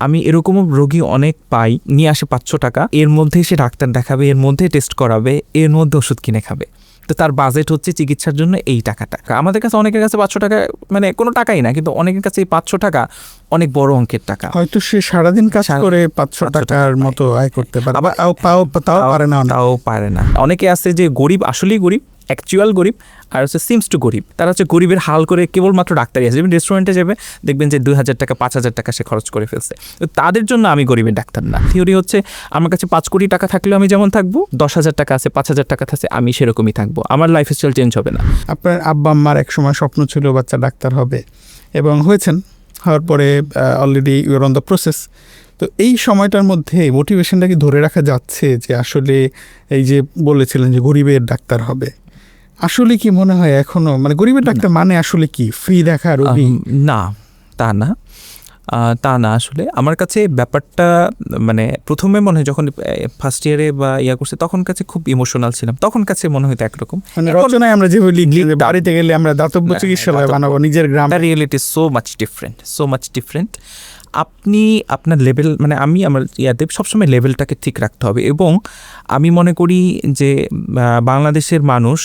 আমি এরকমও রোগী অনেক পাই নিয়ে আসে পাঁচশো টাকা এর মধ্যে সে ডাক্তার দেখাবে এর মধ্যে টেস্ট করাবে এর মধ্যে ওষুধ কিনে খাবে। তো তার বাজেট হচ্ছে চিকিৎসার জন্য এই টাকাটা। আমাদের কাছে অনেকের কাছে পাঁচশো টাকা মানে কোনো টাকাই না কিন্তু অনেকের কাছে এই পাঁচশো টাকা অনেক বড় অঙ্কের টাকা। হয়তো সে সারাদিন কাজ করে পাঁচশো টাকার মতো আয় করতে পারে। আবার- তাও পারে না তাও পারে না। অনেকে আছে যে গরিব আসলেই গরিব অ্যাকচুয়াল গরিব আর হচ্ছে সিমস টু গরিব। তারা হচ্ছে গরিবের হাল করে কেবলমাত্র ডাক্তারি আছে যেমন রেস্টুরেন্টে যাবে, দেখবেন যে দুই হাজার টাকা, পাঁচ হাজার টাকা সে খরচ করে ফেলছে। তো তাদের জন্য আমি গরিবের ডাক্তার না। থিওরি হচ্ছে, আমার কাছে পাঁচ কোটি টাকা থাকলেও আমি যেমন থাকব, দশ হাজার টাকা আছে, পাঁচ হাজার টাকা আছে, আমি সেরকমই থাকব। আমার লাইফ স্টাইল চেঞ্জ হবে না। আপনার আব্বা, আম্মার এক সময় স্বপ্ন ছিল বাচ্চা ডাক্তার হবে এবং হয়েছেন। হওয়ার পরে already your on the process তো এই সময়টার মধ্যে মোটিভেশনটা কি ধরে রাখা যাচ্ছে যে আসলে এই যে বলেছিলেন যে গরিবের ডাক্তার হবে? আসলে কি মনে হয় এখনও? মানে গরিবের ডাক্তার মানে আসলে কি? ফ্রি দেখা রোগী? না তা না। তা না আসলে। আমার কাছে ব্যাপারটা মানে প্রথমে মনে হয় যখন ফার্স্ট ইয়ারে বা ইয়া করছে তখন কাছে খুব ইমোশনাল ছিলাম। তখন কাছে মনে হতো একরকম। মানে রচনায় আমরা যেভাবে লিখি বাড়িতে গেলে আমরা দাতব্য হ্যাঁ, চিকিৎসালয় বানাবো নিজের গ্রাম। Reality so much different so much different আপনি আপনার লেভেল মানে আমি আমার ইয়াতে সবসময় লেভেলটাকে ঠিক রাখতে হবে এবং আমি মনে করি যে বাংলাদেশের মানুষ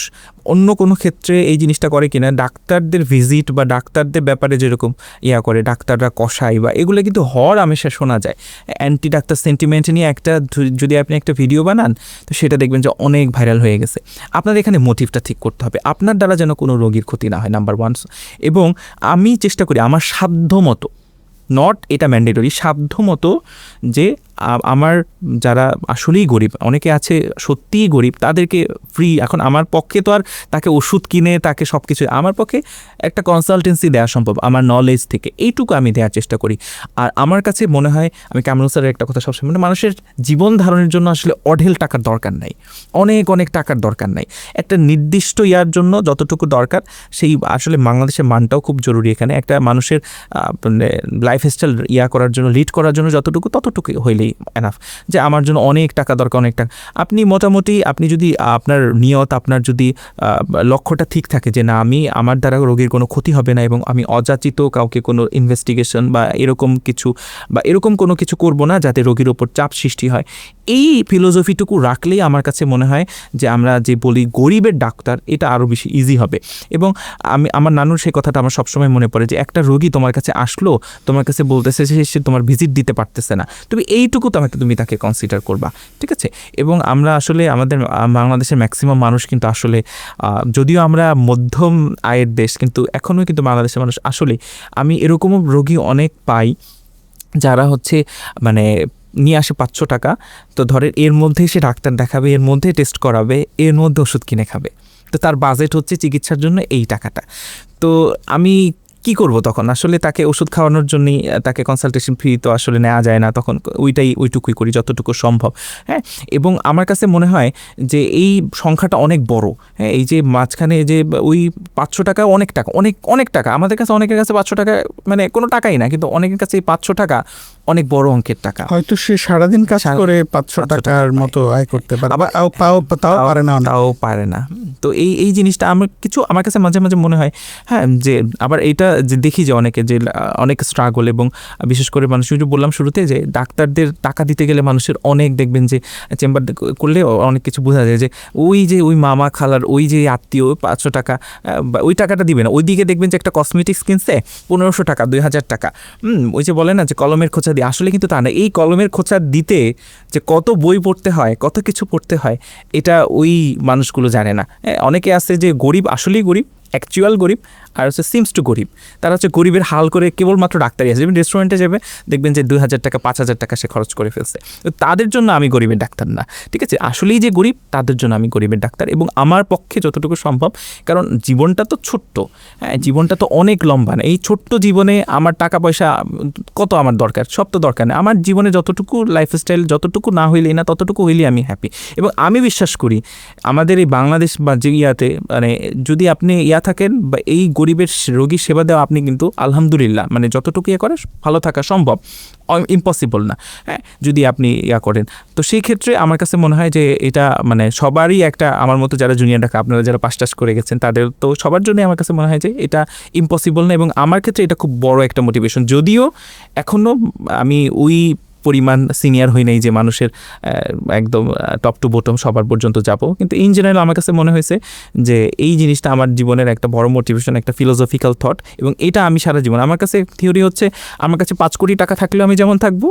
অন্য কোনো ক্ষেত্রে এই জিনিসটা করে কিনা, ডাক্তারদের ভিজিট বা ডাক্তারদের ব্যাপারে যেরকম ইয়া করে, ডাক্তাররা কষাই বা এগুলো কিন্তু হর আমেশা শোনা যায়। অ্যান্টি ডাক্তার সেন্টিমেন্ট নিয়ে একটা যদি আপনি একটা ভিডিও বানান, তো সেটা দেখবেন যে অনেক ভাইরাল হয়ে গেছে। আপনার এখানে মোটিভটা ঠিক করতে হবে। আপনার দ্বারা যেন কোনো রোগীর ক্ষতি না হয় নাম্বার ওয়ান এবং আমি চেষ্টা করি, আমার সাধ্য মতো নট এটা ম্যান্ডেটরি সাধ্যমতো যে আমার যারা আসলেই গরিব, অনেকে আছে সত্যিই গরিব, তাদেরকে ফ্রি এখন আমার পক্ষে তো আর তাকে ওষুধ কিনে, তাকে সব কিছু আমার পক্ষে একটা কনসালটেন্সি দেওয়া সম্ভব, আমার নলেজ থেকে, এইটুকু আমি দেওয়ার চেষ্টা করি। আর আমার কাছে মনে হয়, আমি কামরুল স্যারের একটা কথা সবসময় মানে মানুষের জীবন ধারণের জন্য আসলে অঢেল টাকার দরকার নাই, অনেক অনেক টাকার দরকার নাই। একটা নির্দিষ্ট ইয়ার জন্য যতটুকু দরকার, সেই আসলে বাংলাদেশের মানটাও খুব জরুরি এখানে, একটা মানুষের লাইফস্টাইল ইয়া করার জন্য লিড করার জন্য যতটুকু ততটুকু হইলেই এনাফ যে আমার জন্য অনেক টাকা দরকার, অনেক টাকা। আপনি মোটামুটি, আপনি যদি, আপনার নিয়ত, আপনার যদি লক্ষ্যটা ঠিক থাকে যে না, আমি, আমার দ্বারা রোগীর কোনো ক্ষতি হবে না এবং আমি অযাচিত, কাউকে কোনো ইনভেস্টিগেশন বা এরকম কিছু, বা এরকম কোনো কিছু করব না যাতে রোগীর ওপর চাপ সৃষ্টি হয়, এই ফিলোসফিটুকু রাখলেই আমার কাছে মনে হয় যে আমরা যে বলি গরিবের ডাক্তার, এটা আরও বেশি ইজি হবে। এবং আমি, আমার নানুর সেই কথাটা আমার সবসময় মনে পড়ে যে একটা রোগী তোমার কাছে আসলো, তোমার কাছে বলতেছে সে তোমার ভিজিট দিতে পারতেছে না। তুমি এইটুকু তোমাকে তুমি তাকে কনসিডার করবা, ঠিক আছে? এবং আমরা আসলে আমাদের, বাংলাদেশের ম্যাক্সিমাম মানুষ কিন্তু আসলে যদিও আমরা মধ্যম আয়ের দেশ, কিন্তু এখনও কিন্তু বাংলাদেশের মানুষ আসলে, আমি এরকমও রোগী অনেক পাই যারা হচ্ছে মানে নিয়ে আসে পাঁচশো টাকা, তো ধরেন এর মধ্যে সে ডাক্তার দেখাবে, এর মধ্যে টেস্ট করাবে, এর মধ্যে ওষুধ কিনে খাবে। তো তার বাজেট হচ্ছে চিকিৎসার জন্য এই টাকাটা। তো আমি কি করব তখন? আসলে তাকে ওষুধ খাওয়ানোর জন্যই তাকে কনসালটেশন ফি তো আসলে নেওয়া যায় না, তখন ওইটাই, ওইটুকুই করি যতটুকু সম্ভব হ্যাঁ? এবং আমার কাছে মনে হয় যে এই সংখ্যাটা অনেক বড় হ্যাঁ? এই যে মাঝখানে যে ওই পাঁচশো টাকা অনেক টাকা, অনেক অনেক টাকা, আমাদের কাছে অনেকের কাছে পাঁচশো টাকা মানে কোনো টাকাই না, কিন্তু অনেকের কাছে এই পাঁচশো টাকা অনেক বড় অঙ্কের টাকা। হয়তো সে সারাদিন কাজ করে পাঁচশো টাকার মতো আয় করতে পারে। আবার- তাও তাও পারে না তাও পারে না। তো এই এই জিনিসটা আমার কিছু আমার কাছে মাঝে মাঝে মনে হয় হ্যাঁ যে আবার এটা যে দেখি যে অনেকে যে অনেক স্ট্রাগল এবং বিশেষ করে মানুষ যে বললাম শুরুতে যে ডাক্তারদের টাকা দিতে গেলে মানুষের অনেক দেখবেন যে চেম্বার করলে অনেক কিছু বোঝা যায় যে ওই যে ওই মামা খালার ওই যে আত্মীয় পাঁচশো টাকা বা ওই টাকাটা দিবে না। ওই দিকে দেখবেন যে একটা কসমেটিক্স কিনছে পনেরোশো টাকা দুই হাজার টাকা। হুম ওই যে বলে না যে কলমের খোঁচা দিয়ে আসলে কিন্তু তা না। এই কলমের খোঁচা দিতে যে কত বই পড়তে হয় কত কিছু পড়তে হয় এটা ওই মানুষগুলো জানে না। হ্যাঁ, অনেকে আছে যে গরিব আসলেই গরিব। অ্যাকচুয়াল গরিব আর হচ্ছে সিমস টু গরিব। তারা হচ্ছে গরিবের হাল করে কেবলমাত্র ডাক্তারই আছে। যেমন রেস্টুরেন্টে যাবে, দেখবেন যে দুই হাজার টাকা, পাঁচ হাজার টাকা সে খরচ করে ফেলছে। তো তাদের জন্য আমি গরিবের ডাক্তার না। ঠিক আছে? আসলেই যে গরিব, তাদের জন্য আমি গরিবের ডাক্তার এবং আমার পক্ষে যতটুকু সম্ভব, কারণ জীবনটা তো ছোট্ট। হ্যাঁ জীবনটা তো অনেক লম্বা না। এই ছোট্ট জীবনে আমার টাকা পয়সা কত আমার দরকার? সব তো দরকার নেই আমার জীবনে যতটুকু লাইফস্টাইল যতটুকু না হইলেই না, ততটুকু হইলেই আমি হ্যাপি এবং আমি বিশ্বাস করি, আমাদের এই বাংলাদেশ বা যে ইয়াতে মানে যদি আপনি ইয়া ইয়া থাকেন বা এই গরিবের রোগী সেবা দেওয়া আপনি কিন্তু আলহামদুলিল্লাহ মানে যতটুকু ইয়ে করে ভালো থাকা সম্ভব। ইম্পসিবল না হ্যাঁ যদি আপনি ইয়া করেন। তো সেই ক্ষেত্রে আমার কাছে মনে হয় যে এটা মানে সবারই একটা, আমার মতো যারা জুনিয়র ডাকা আপনারা যারা পাশ টাস করে গেছেন, তাদের তো সবার জন্যই আমার কাছে মনে হয় যে এটা ইম্পসিবল না, এবং আমার ক্ষেত্রে এটা খুব বড় একটা মোটিভেশন যদিও এখনও আমি ওই পরিমাণ সিনিয়র হই নাই যে মানুষের একদম টপ টু বটম সবার পর্যন্ত যাব। কিন্তু ইন জেনারেল আমার কাছে মনে হয়েছে যে এই জিনিসটা আমার জীবনের একটা বড় মোটিভেশন একটা ফিলোসফিক্যাল থট এবং এটা আমি সারা জীবন, আমার কাছে থিওরি হচ্ছে, আমার কাছে পাঁচ কোটি টাকা থাকলেও আমি যেমন থাকব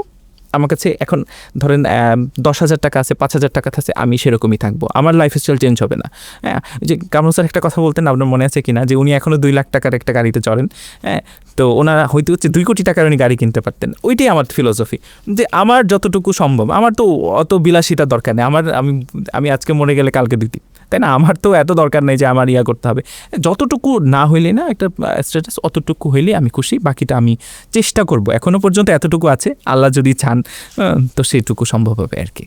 আমার কাছে এখন ধরেন দশ হাজার টাকা আছে, পাঁচ হাজার টাকা আছে, আমি সেরকমই থাকব। আমার লাইফ স্টাইল চেঞ্জ হবে না। হ্যাঁ যে কামরুল স্যার একটা কথা বলতেন, আপনার মনে আছে কিনা? যে উনি এখনও দুই লাখ টাকার একটা গাড়িতে চড়েন। হ্যাঁ তো ওনারা হয়তো হচ্ছে দুই কোটি টাকার উনি গাড়ি কিনতে পারতেন। ওইটাই আমার ফিলোসফি যে আমার যতটুকু সম্ভব, আমার তো অত বিলাসিতার দরকার নেই। আমার, আমি আমি আজকে মরে গেলে কালকে দিতি তাই না? আমার তো এত দরকার নেই যে আমার ইয়া করতে হবে। যতটুকু না হইলে না, একটা স্ট্যাটাস অতটুকু হইলে আমি খুশি, বাকিটা আমি চেষ্টা করব। এখনও পর্যন্ত এতটুকু আছে। আল্লাহ যদি চান তো সেইটুকু সম্ভব হবে আর কি।